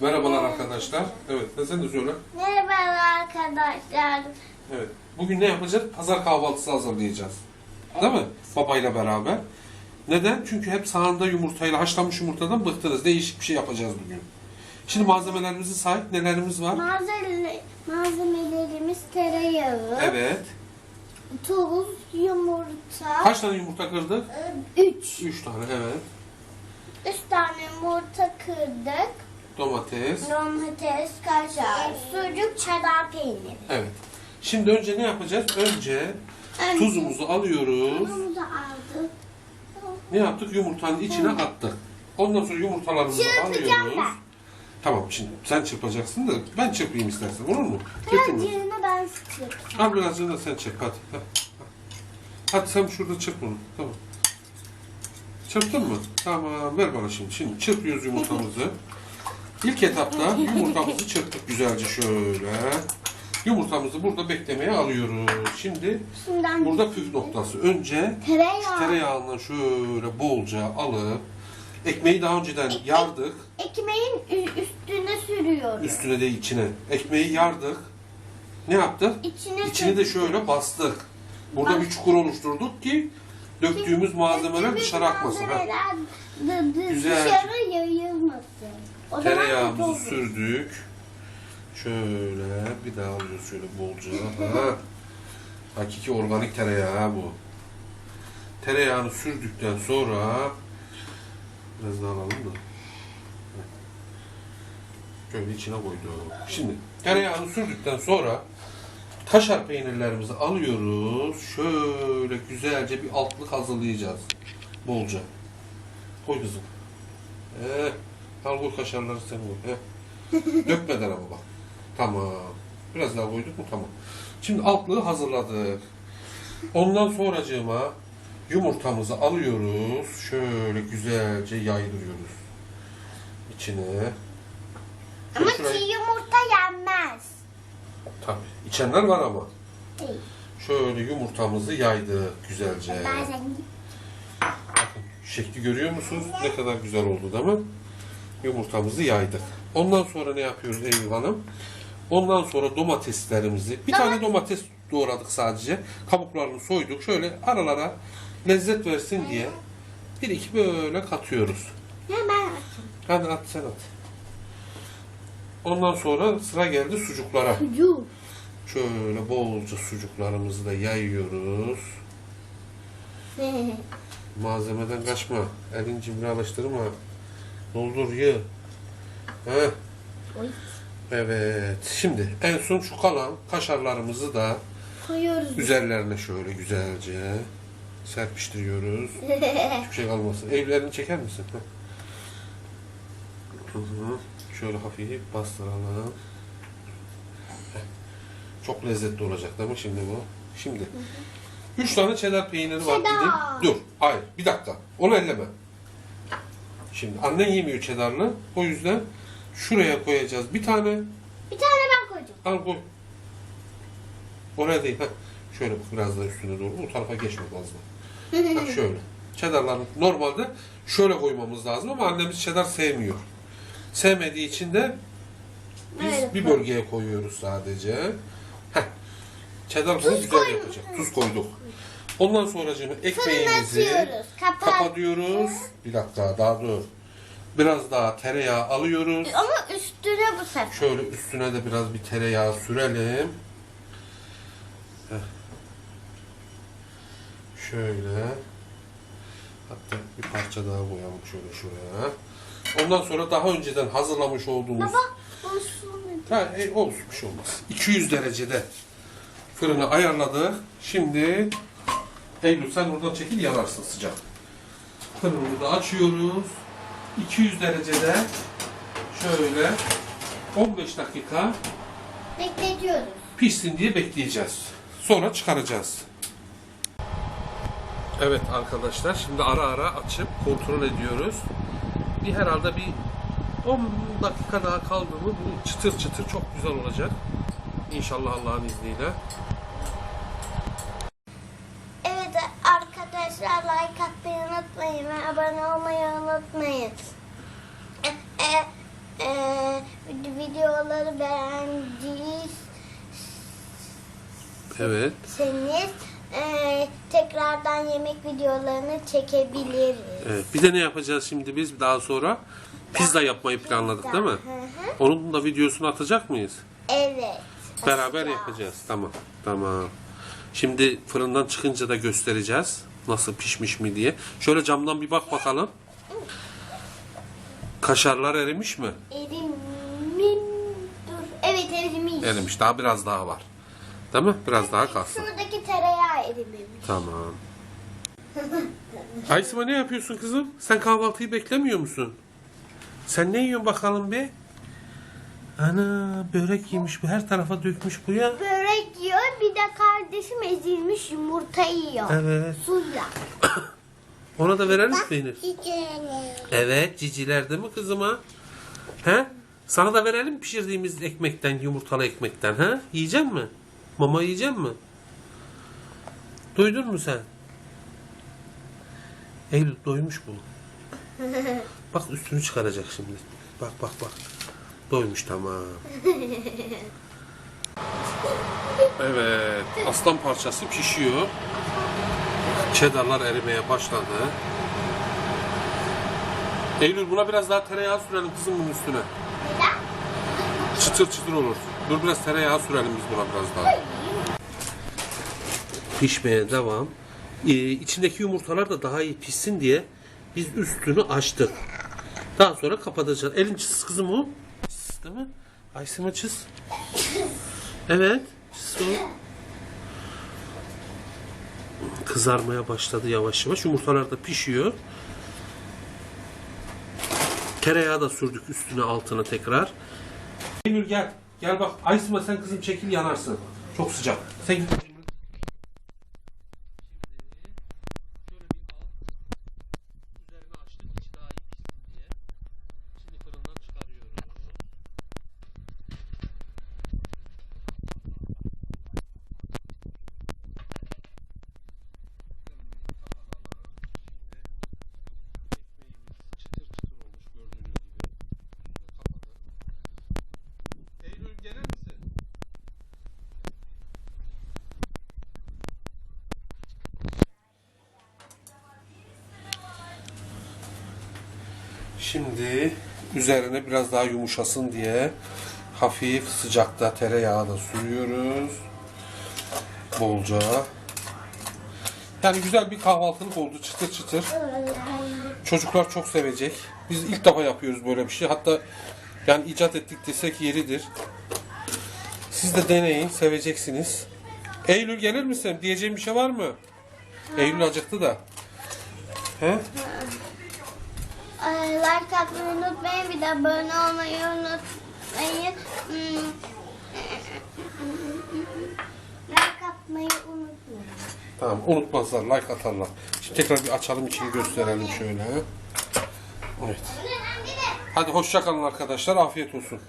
Merhabalar arkadaşlar. Evet, ve sen de söyle. Merhaba arkadaşlar. Evet. Bugün ne yapacağız? Pazar kahvaltısı hazırlayacağız. Değil mi? Babayla beraber. Neden? Çünkü hep sahanda yumurtayla, haşlanmış yumurtadan bıktınız. Değişik bir şey yapacağız bugün. Şimdi malzemelerimizi say. Nelerimiz var? Malzeme, malzemelerimiz tereyağı, Evet. tuz, yumurta, Kaç tane yumurta kırdık? 3. Üç tane, evet. 3 tane yumurta kırdık. Domates. Domates, kaşar, sucuk, çedar peyniri. Evet. Şimdi önce ne yapacağız? Önce tuzumuzu alıyoruz. Tuzumuzu aldık. Ne yaptık? Yumurtanın içine attık. Ondan sonra yumurtalarımızı Çırpacağım alıyoruz. ben. Tamam şimdi sen çırpacaksın da ben çırpayım istersen olur mu? Getirme. Birazcığını ben sıkıyorum. Al birazcık da sen çırp hadi. Heh. Hadi sen şurada çırp onu. Tamam. Çırptın mı? Tamam ver bana şimdi. Şimdi çırpıyoruz yumurtamızı. İlk etapta yumurtamızı çırptık güzelce şöyle. Yumurtamızı burada beklemeye alıyoruz. Şimdi Şimdiden burada püf noktası. Önce tereyağı. tereyağından şöyle bolca alıp ekmeği daha önceden yardık. Ekmeğin üstüne sürüyoruz. Üstüne de içine. Ekmeği yardık. Ne yaptık? İçine İçini de şöyle bastık. Burada bir çukur oluşturduk ki döktüğümüz malzemeler dışarı akmasın. Malzemeler Güzel. Dışarı yayılmasın. O Tereyağımızı sürdük. Şöyle bir daha alıyoruz şöyle bolca. Ha. Hakiki organik tereyağı bu. Tereyağını sürdükten sonra biraz daha alalım da. Şöyle içine koyduk. Şimdi tereyağını sürdükten sonra kaşar peynirlerimizi alıyoruz. Şöyle güzelce bir altlık hazırlayacağız. Bolca. Koy kızım. Ee, al koy kaşarları sen koy. Heh. Dökmeden ama bak. Tamam. Biraz daha koyduk mu? Tamam. Şimdi altlığı hazırladık. Ondan sonracığıma yumurtamızı alıyoruz. Şöyle güzelce yaydırıyoruz. İçine. Ama Şurayı- çiğ yumurta yenmez. Tabii. İçenler var ama. Değil. Şöyle yumurtamızı yaydık güzelce. Bazen Bakın şekli görüyor musunuz? Ne kadar güzel oldu değil mi? Yumurtamızı yaydık. Ondan sonra ne yapıyoruz Eylül Hanım? Ondan sonra domateslerimizi, bir tane domates doğradık sadece. Kabuklarını soyduk. Şöyle aralara lezzet versin diye bir iki böyle katıyoruz. hemen atın. Hadi at sen at. Ondan sonra sıra geldi sucuklara. Sucuk. Şöyle bolca sucuklarımızı da yayıyoruz. Malzemeden kaçma. Elin cimri alıştırma. Doldur yığ. Heh. Evet. Şimdi en son şu kalan kaşarlarımızı da Koyuyoruz. üzerlerine şöyle güzelce serpiştiriyoruz. Hiçbir şey kalmasın. Evlerini çeker misin? Heh. Hı hı. Şöyle hafif bastıralım. Heh. Çok lezzetli olacak değil mi şimdi bu? Şimdi. Üç tane cheddar peyniri var dedim. Dur. Hayır. Bir dakika. Onu elleme. Şimdi annen yemiyor cheddarlı. O yüzden şuraya koyacağız. Bir tane Bir tane ben koyacağım. Al koy. Oraya değil. Heh. Şöyle biraz da üstüne doğru. O tarafa geçme fazla. Bak şöyle. Cheddar'ların normalde şöyle koymamız lazım ama annemiz cheddar sevmiyor. Sevmediği için de biz Böyle bir bölgeye koyuyoruz sadece. Heh. Cheddar bunu güzel yapacak. Tuz koyduk. Ondan sonra Fırına ekmeğimizi atıyoruz. Kapat. kapatıyoruz. Bir dakika daha dur. Biraz daha tereyağı alıyoruz. Ama üstüne bu sefer. Şöyle üstüne de biraz bir tereyağı sürelim. Heh. Şöyle. Hatta bir parça daha koyalım şöyle şuraya. Ondan sonra daha önceden hazırlamış olduğumuz... Baba olsun. Ha, e, olsun bir şey olmaz. 200 derecede fırını ayarladık. Şimdi Eylül sen oradan çekil yanarsın sıcak. Fırını da açıyoruz. 200 derecede şöyle 15 dakika Bekletiyoruz. pişsin diye bekleyeceğiz. Sonra çıkaracağız. Evet arkadaşlar şimdi ara ara açıp kontrol ediyoruz. Bir herhalde bir 10 dakika daha kaldı mı bu çıtır çıtır çok güzel olacak. İnşallah Allah'ın izniyle. Evet arkadaşlar like atmayı unutmayın ve abone olmayı unutmayın. E, e, e, videoları beğendiyseniz Evet. e, tekrardan yemek videolarını çekebiliriz. Evet. Bir de ne yapacağız şimdi biz daha sonra? Pizza yapmayı planladık değil mi? Hı hı. Onun da videosunu atacak mıyız? Evet. Beraber yapacağız. Tamam. Tamam. Şimdi fırından çıkınca da göstereceğiz. Nasıl pişmiş mi diye. Şöyle camdan bir bak bakalım. Kaşarlar erimiş mi? Erimin dur. Evet erimiş. Erimiş. Daha biraz daha var. Değil mi? Biraz daha kalsın. Şuradaki tereyağı erimemiş. Tamam. Aysima ne yapıyorsun kızım? Sen kahvaltıyı beklemiyor musun? Sen ne yiyorsun bakalım be? Ana börek yemiş bu her tarafa dökmüş bu ya. Börek yiyor bir de kardeşim ezilmiş yumurta yiyor. Evet. Suyla. Ona da verelim mi peynir? Evet ciciler değil mi kızıma? He? Sana da verelim mi pişirdiğimiz ekmekten, yumurtalı ekmekten ha? Yiyecek mi? Mama yiyecek mi? Duydun mu sen? Eylül doymuş bu. Bak üstünü çıkaracak şimdi. Bak bak bak. Doymuş tamam. Evet. Aslan parçası pişiyor. Cheddarlar erimeye başladı. Eylül buna biraz daha tereyağı sürelim kızım bunun üstüne. Çıtır çıtır olur. Dur biraz tereyağı sürelim biz buna biraz daha. Pişmeye devam. Ee, içindeki yumurtalar da daha iyi pişsin diye biz üstünü açtık. Daha sonra kapatacağız. Elin çiz kızım o. Çiz değil mi? Aysima çiz. Evet. Çiz. Kızarmaya başladı yavaş yavaş. Yumurtalar da pişiyor. Tereyağı da sürdük üstüne altına tekrar. Eylül gel. Gel bak. Aysima sen kızım çekil yanarsın. Çok sıcak. Sen git. bakayım. Şöyle bir al. Üzerini açtık içi daha iyi pişsin diye. Şimdi fırından çıkarıyoruz. Ekmeğimiz çıtır çıtır olmuş gördüğünüz gibi. Kapadı. Eylül gelir misin? Şimdi üzerine biraz daha yumuşasın diye hafif sıcakta tereyağı da sürüyoruz. Bolca. Yani güzel bir kahvaltılık oldu çıtır çıtır. Çocuklar çok sevecek. Biz ilk defa yapıyoruz böyle bir şey. Hatta yani icat ettik desek yeridir. Siz de deneyin, seveceksiniz. Eylül gelir misin? Diyeceğim bir şey var mı? Eylül acıktı da. He? Ay, Like atmayı unutmayın. Bir de abone olmayı unutmayın. Hmm. Like atmayı unutmayın. Tamam unutmazlar, like atarlar. Şimdi tekrar bir açalım içini gösterelim şöyle. Evet. Hadi hoşça kalın arkadaşlar. Afiyet olsun.